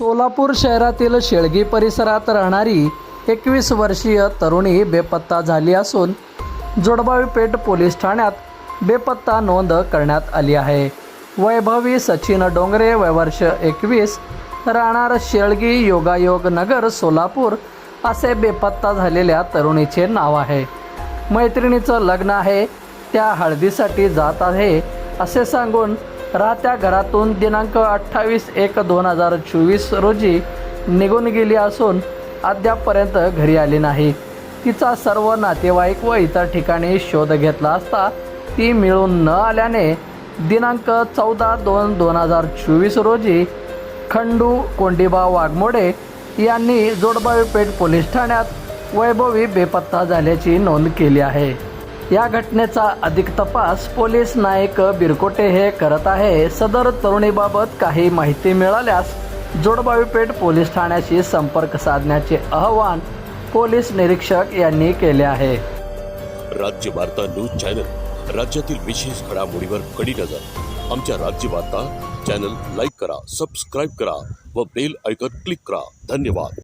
सोलापूर शहरातील शेळगी परिसरात राहणारी एकवीस वर्षीय तरुणी बेपत्ता झाली असून जोडबावी पेठ पोलीस ठाण्यात बेपत्ता नोंद करण्यात आली आहे. वैभवी सचिन डोंगरे वयवर्ष एकवीस राहणार शेळगी योगायोग नगर सोलापूर असे बेपत्ता झालेल्या तरुणीचे नाव आहे. मैत्रिणीचं लग्न आहे त्या हळदीसाठी जात आहे असे सांगून राहत्या घरातून दिनांक अठ्ठावीस एक दोन हजार चोवीस रोजी निघून गेली असून अद्यापपर्यंत घरी आली नाही. तिचा सर्व नातेवाईक व इतर ठिकाणी शोध घेतला असता ती मिळून न आल्याने दिनांक चौदा दोन दोन हजार चोवीस रोजी खंडू कोंडीबा वाघमोडे यांनी जोडबावी पेठ पोलीस ठाण्यात वैभवी बेपत्ता झाल्याची नोंद केली आहे. या घटनेचा अधिक तपास पोलीस नायक बिरकोटे हे करत आहे. सदर तरुणीबाबत काही माहिती मिळाल्यास जोडबावीपेठ पोलीस ठाण्याशी संपर्क साधण्याचे आवाहन पोलीस निरीक्षक यांनी केले आहे. राज्य वार्ता न्यूज चॅनल राज्यातील विशेष घडामोडीवर कडी नजर. आमच्या राज्य वार्ता चॅनल लाईक करा सबस्क्राईब करा व बेल आयकॉन क्लिक करा. धन्यवाद.